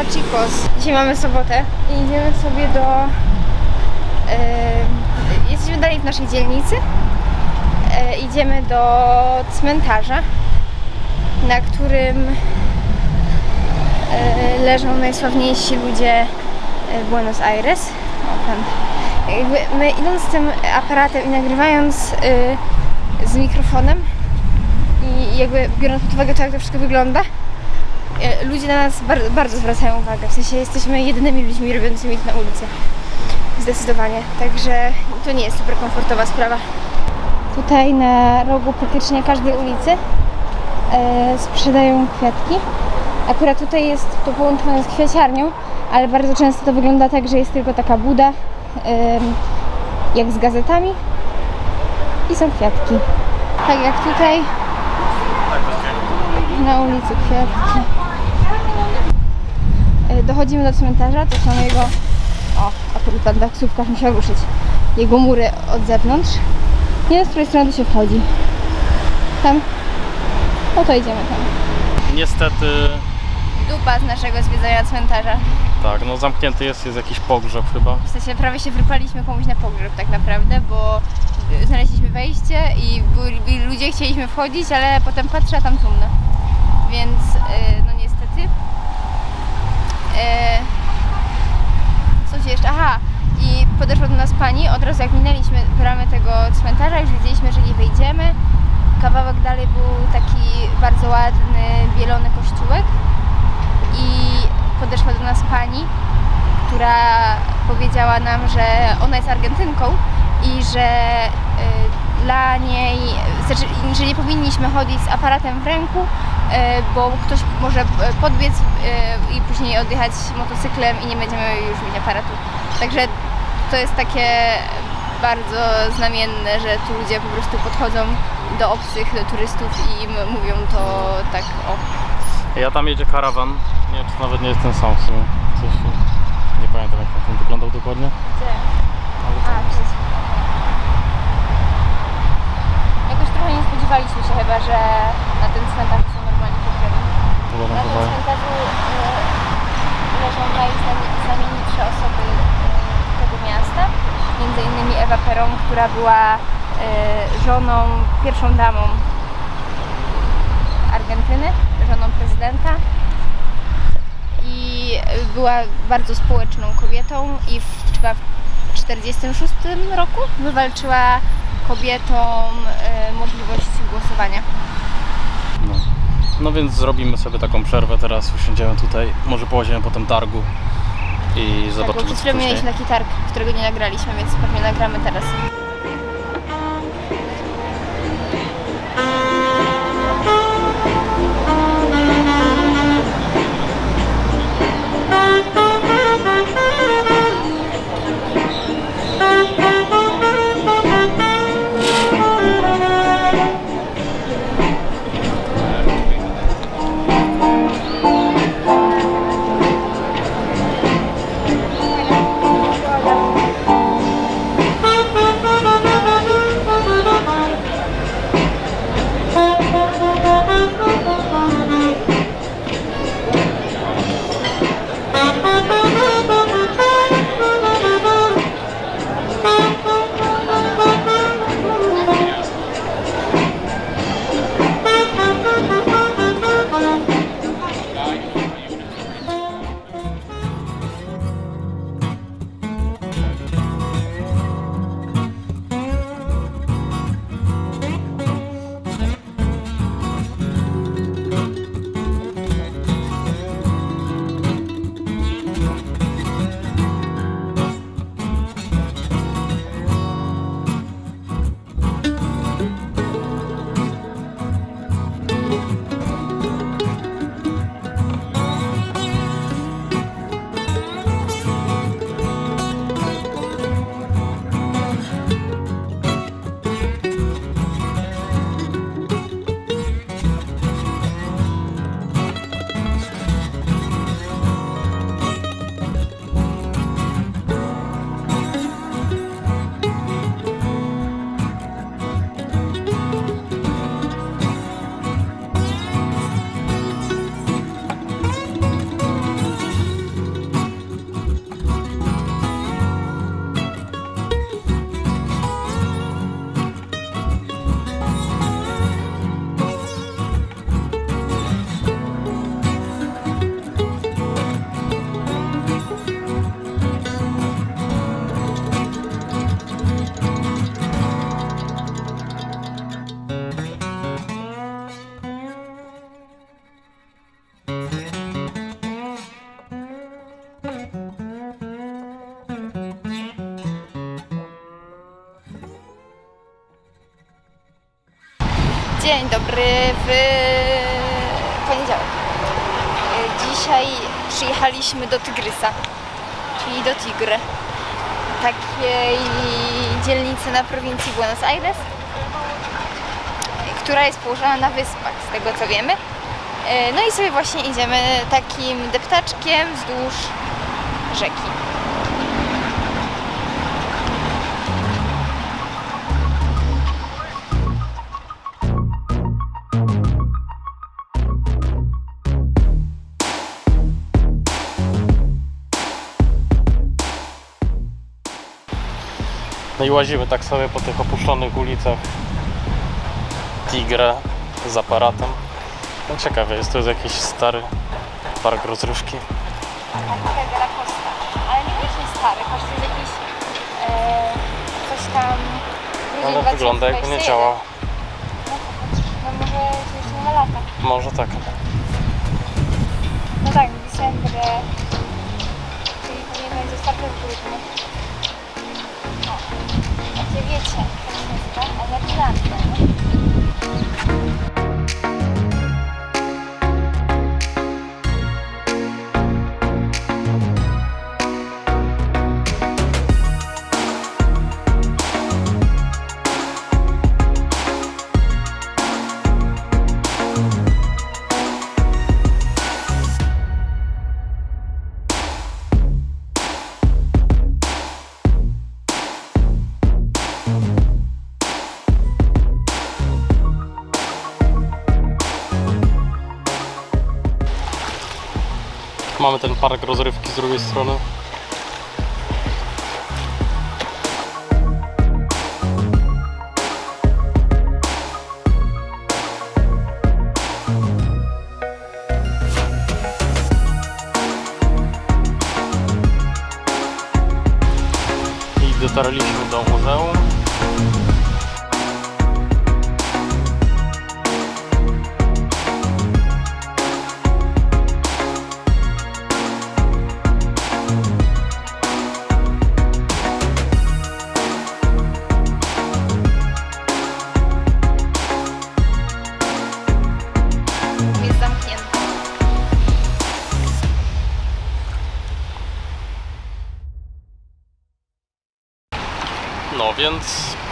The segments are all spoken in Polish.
Chicos. Dzisiaj mamy sobotę i idziemy sobie do... E, jesteśmy dalej w naszej dzielnicy. E, idziemy do cmentarza, na którym e, leżą najsławniejsi ludzie e, Buenos Aires. O, tam. Jakby my idąc z tym aparatem i nagrywając e, z mikrofonem i jakby biorąc pod uwagę to, jak to wszystko wygląda, ludzie na nas bar- bardzo zwracają uwagę. W sensie jesteśmy jedynymi ludźmi robiącymi to na ulicy. Zdecydowanie. Także to nie jest super komfortowa sprawa. Tutaj na rogu praktycznie każdej ulicy e, sprzedają kwiatki. Akurat tutaj jest to połączone z kwiaciarnią, ale bardzo często to wygląda tak, że jest tylko taka buda, em, jak z gazetami i są kwiatki. Tak jak tutaj na ulicy kwiatki. Dochodzimy do cmentarza, to są jego. O, akurat ta taksówka musiała ruszyć. Jego mury od zewnątrz. Nie wiem, z której strony się wchodzi. Tam. No to idziemy tam. Niestety, Dupa z naszego zwiedzania cmentarza. tak, no zamknięty jest, jest jakiś pogrzeb chyba. W sensie prawie się wypaliśmy komuś na pogrzeb tak naprawdę, bo znaleźliśmy wejście i byli, ludzie, chcieliśmy wchodzić, ale potem patrzę, a tam trumna. Więc y, no E, co się jeszcze? Aha, i podeszła do nas pani, od razu jak minęliśmy bramę tego cmentarza, już wiedzieliśmy, że nie wejdziemy. Kawałek dalej był taki bardzo ładny, bielony kościółek i podeszła do nas pani, która powiedziała nam, że ona jest Argentynką i że y, dla niej, znaczy, że nie powinniśmy chodzić z aparatem w ręku, bo ktoś może y, podbiec y, i później odjechać motocyklem i nie będziemy już mieć aparatu. Także to jest takie bardzo znamienne, że tu ludzie po prostu podchodzą do obcych, do turystów i m- mówią to tak o. Ja tam jedzie karawan, nie wiem czy nawet nie jest ten sam w sumie. Coś, nie pamiętam jak on wyglądał dokładnie. Ale A, tam to jest... Jakoś trochę nie spodziewaliśmy się chyba, że na tym cmentarzu. Na tym chyba... cmentarzu e, leżą najznamienitsze osoby e, tego miasta. Między innymi Ewa Peron, która była e, żoną, pierwszą damą Argentyny, żoną prezydenta. I była bardzo społeczną kobietą i w, chyba w 1946 roku wywalczyła kobietom e, możliwość głosowania. No. więc zrobimy sobie taką przerwę teraz, usiądziemy tutaj, może połazimy po tym targu i Tak, bo zobaczymy co później. mieliśmy taki targ, którego nie nagraliśmy, więc pewnie nagramy teraz. Dzień dobry w poniedziałek. Dzisiaj przyjechaliśmy do Tygrysa, czyli do Tigry, takiej dzielnicy na prowincji Buenos Aires, która jest położona na wyspach, z tego co wiemy. E, No i sobie właśnie idziemy takim deptaczkiem wzdłuż rzeki. No i łazimy tak sobie po tych opuszczonych ulicach Tigre z aparatem. No ciekawe jest, to jest jakiś stary park rozrywki. Parque de la Costa, ale nie właśnie stary, choć to jest jakiś e, coś tam... grudzień Ale wygląda jakby nie 2021. działa. No może jeszcze nie ma lata. Może tak. No tak, December, czyli powinien być otwarte w grudniu. O, takie wiecie, jak się Mamy ten park rozrywki z drugiej strony.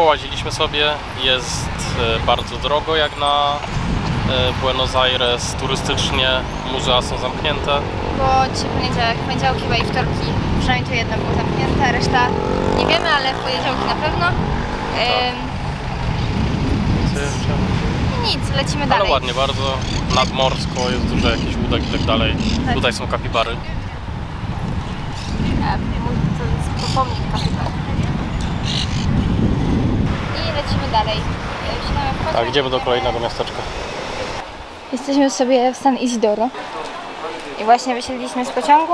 Połaziliśmy sobie. Jest e, bardzo drogo jak na e, Buenos Aires turystycznie. Muzea są zamknięte. Bo dzisiaj poniedziałek, poniedziałki chyba i wtorki, przynajmniej to jedno było zamknięte, reszta nie wiemy, ale w poniedziałki na pewno. Ym, Co jeszcze? nic, lecimy Ale dalej. ładnie bardzo. Nadmorsko, jest dużo jakichś łódek i tak dalej. Tak. Tutaj są kapibary mój to jest pomnik kapitał. I lecimy dalej. E, wsiadamy w pociąg, Tak, idziemy do kolejnego miasteczka. Jesteśmy sobie w San Isidoro. I właśnie wysiedliśmy z pociągu.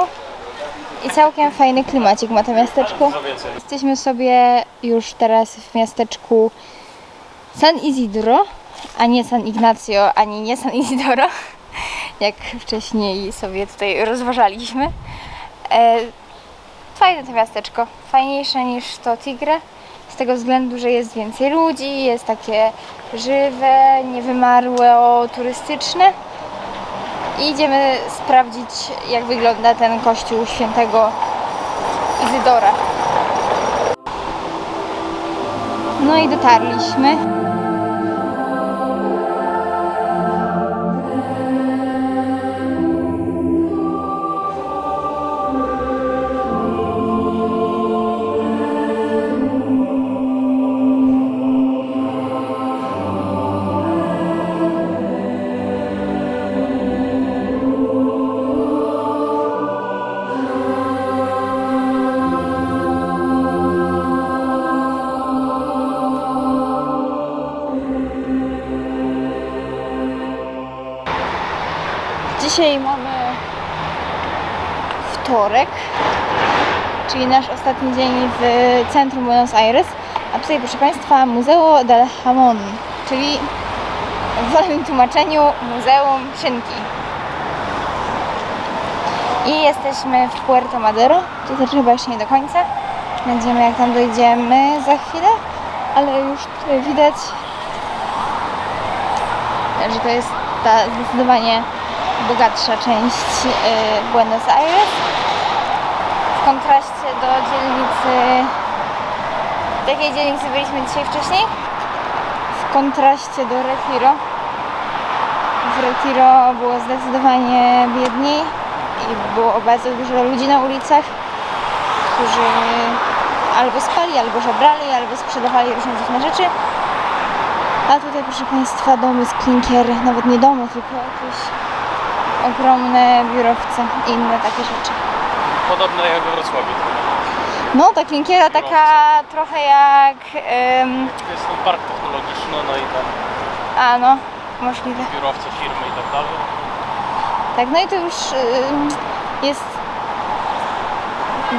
I całkiem fajny klimacik ma to miasteczko. Jesteśmy sobie już teraz w miasteczku San Isidro, a nie San Ignacio, ani nie San Isidoro, jak wcześniej sobie tutaj rozważaliśmy. E, fajne to miasteczko, fajniejsze niż to Tigre, z tego względu, że jest więcej ludzi, jest takie żywe, niewymarłe, turystyczne. I idziemy sprawdzić, jak wygląda ten kościół świętego Izydora. No i dotarliśmy. Dzisiaj mamy wtorek, czyli nasz ostatni dzień w centrum Buenos Aires. A tutaj, proszę Państwa, Museo del Jamón, czyli w wolnym tłumaczeniu Muzeum Szynki. I jesteśmy w Puerto Madero, to też chyba jeszcze nie do końca. Będziemy jak tam dojdziemy za chwilę, ale już tutaj widać że to jest ta zdecydowanie bogatsza część y, Buenos Aires. W kontraście do dzielnicy. W jakiej dzielnicy byliśmy dzisiaj wcześniej? W kontraście do Retiro. W Retiro było zdecydowanie biedniej i było bardzo dużo ludzi na ulicach, którzy albo spali, albo żebrali, albo sprzedawali różne dziwne rzeczy. A tutaj, proszę Państwa, domy z klinker, nawet nie domy, tylko jakieś ogromne biurowce i inne takie rzeczy. Podobne jak we Wrocławiu. No, ta klinkiera taka trochę jak... em, Jest ten park technologiczny, no i tam a no, możliwe. biurowce firmy i tak dalej. Tak, no i to już ym, jest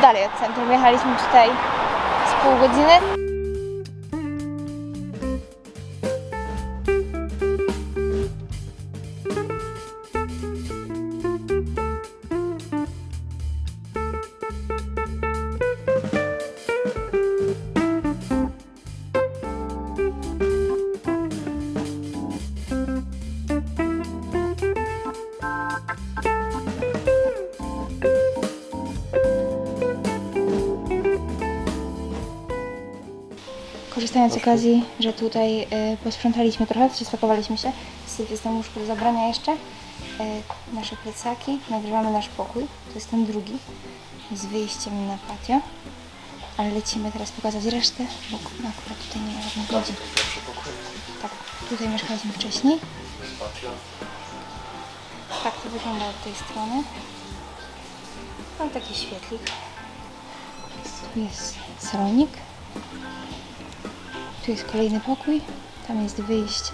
dalej od centrum. Jechaliśmy tutaj z pół godziny. Korzystając z okazji, że tutaj y, posprzątaliśmy trochę, się spakowaliśmy się, Sylwia jest na łóżku do zabrania jeszcze, y, nasze plecaki, nagrywamy nasz pokój, to jest ten drugi, z wyjściem na patio, ale lecimy teraz pokazać resztę, bo no, akurat tutaj nie ma żadnych ludzi. Tak, tutaj mieszkaliśmy wcześniej. Tak to wygląda od tej strony. Mam taki świetlik. Tu jest salonik. Tu jest kolejny pokój, tam jest wyjście.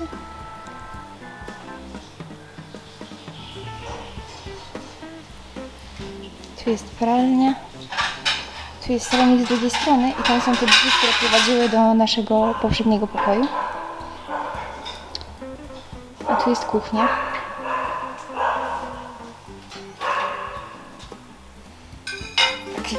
Tu jest pralnia. Tu jest salonik z drugiej strony i tam są te drzwi, które prowadziły do naszego poprzedniego pokoju. A tu jest kuchnia. Tak się.